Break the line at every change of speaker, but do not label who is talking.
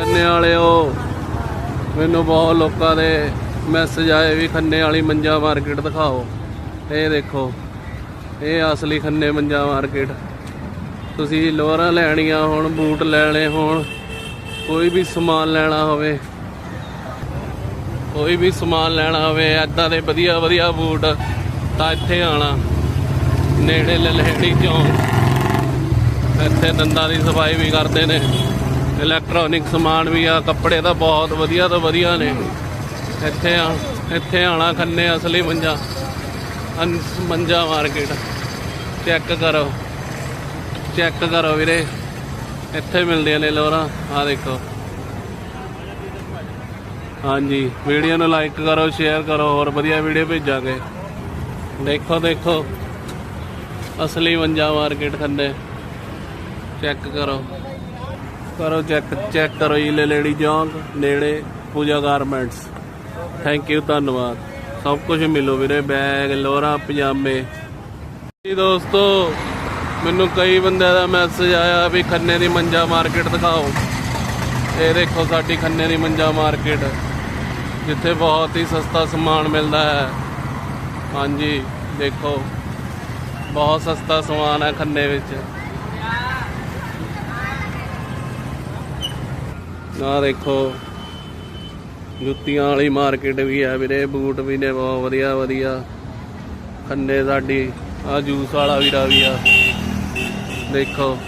ਖੰਨੇ ਵਾਲਿਓ। ਮੈਨੂੰ ਬਹੁਤ ਲੋਕਾਂ ਦੇ ਮੈਸੇਜ ਆਏ ਵੀ ਖੰਨੇ ਵਾਲੀ ਮੰਜਾ ਮਾਰਕੀਟ ਦਿਖਾਓ। ਇਹ ਦੇਖੋ, ਇਹ ਅਸਲੀ ਖੰਨੇ ਮੰਜਾ ਮਾਰਕੀਟ ਤੁਸੀਂ ਲੋਅਰਾਂ ਲੈਣੀਆਂ ਹੋਣ, ਬੂਟ ਲੈਣੇ ਹੋਣ, ਕੋਈ ਵੀ ਸਮਾਨ ਲੈਣਾ ਹੋਵੇ। ਕੋਈ ਵੀ ਸਮਾਨ ਲੈਣਾ ਹੋਵੇ ਐਦਾਂ ਦੇ ਵਧੀਆ ਵਧੀਆ ਬੂਟ ਤਾਂ ਇੱਥੇ ਆਣਾ। ਨੇੜੇ ਲਲਹੜੀ ਚੌਂਕ। ਇੱਥੇ ਦੰਦਾਂ ਦੀ ਸਫ਼ਾਈ ਵੀ ਕਰਦੇ ਨੇ। ਇਲੈਕਟ੍ਰੋਨਿਕ ਸਮਾਨ ਵੀ ਆ, ਕੱਪੜੇ ਤਾਂ ਬਹੁਤ ਵਧੀਆ ਤੋਂ ਵਧੀਆ ਨੇ। ਇੱਥੇ ਆ, ਇੱਥੇ ਆਣਾ ਖੰਨੇ ਅਸਲੀ ਮੰਜਾ। ਅਨ- ਮੰਜਾ ਮਾਰਕੀਟ ਚੈੱਕ ਕਰੋ। ਚੈੱਕ ਕਰੋ ਵੀਰੇ। ਇੱਥੇ ਮਿਲਦੀਆਂ ਨੇ ਲੋਰਾਂ। ਆ ਦੇਖੋ। ਹਾਂਜੀ ਵੀਡੀਓ ਨੂੰ ਲਾਈਕ ਕਰੋ ਸ਼ੇਅਰ ਕਰੋ, ਹੋਰ ਵਧੀਆ ਵੀਡੀਓ ਭੇਜਾਂਗੇ। ਦੇਖੋ ਦੇਖੋ। ਅਸਲੀ ਮੰਜਾ ਮਾਰਕੀਟ ਖੰਨੇ। ਚੈੱਕ ਕਰੋ। ਕਰੋ ਚੈੱਕ ਚੈੱਕ ਕਰੋ ਜੀ ਲੇਡੀ ਜੌਂਕ ਨੇੜੇ ਪੂਜਾ ਗਾਰਮੈਂਟਸ ਥੈਂਕ ਯੂ ਧੰਨਵਾਦ। ਸਭ ਕੁਝ ਮਿਲੋ ਵੀਰੇ ਬੈਗ ਲੋਰਾ ਪਜਾਮੇ। ਜੀ ਦੋਸਤੋ, ਮੈਨੂੰ ਕਈ ਬੰਦਿਆਂ ਦਾ ਮੈਸੇਜ ਆਇਆ ਵੀ ਖੰਨੇ ਦੀ ਮੰਜਾ ਮਾਰਕੀਟ ਦਿਖਾਓ। ਇਹ ਦੇਖੋ ਸਾਡੀ ਖੰਨੇ ਦੀ ਮੰਜਾ ਮਾਰਕੀਟ ਜਿੱਥੇ ਬਹੁਤ ਹੀ ਸਸਤਾ ਸਮਾਨ ਮਿਲਦਾ ਹੈ। ਹਾਂਜੀ, ਦੇਖੋ, ਬਹੁਤ ਸਸਤਾ ਸਮਾਨ ਹੈ ਖੰਨੇ ਵਿੱਚ। ਆ ਦੇਖੋ। ਜੁੱਤੀਆਂ ਵਾਲੀ ਮਾਰਕੀਟ ਵੀ ਹੈ ਵੀਰੇ, ਬੂਟ ਵੀ ਨੇ ਬਹੁਤ ਵਧੀਆ ਵਧੀਆ। ਖੰਨੇ ਸਾਡੀ ਆ ਜੂਸ ਵਾਲਾ ਵੀਰਾ ਵੀ ਆ। ਦੇਖੋ।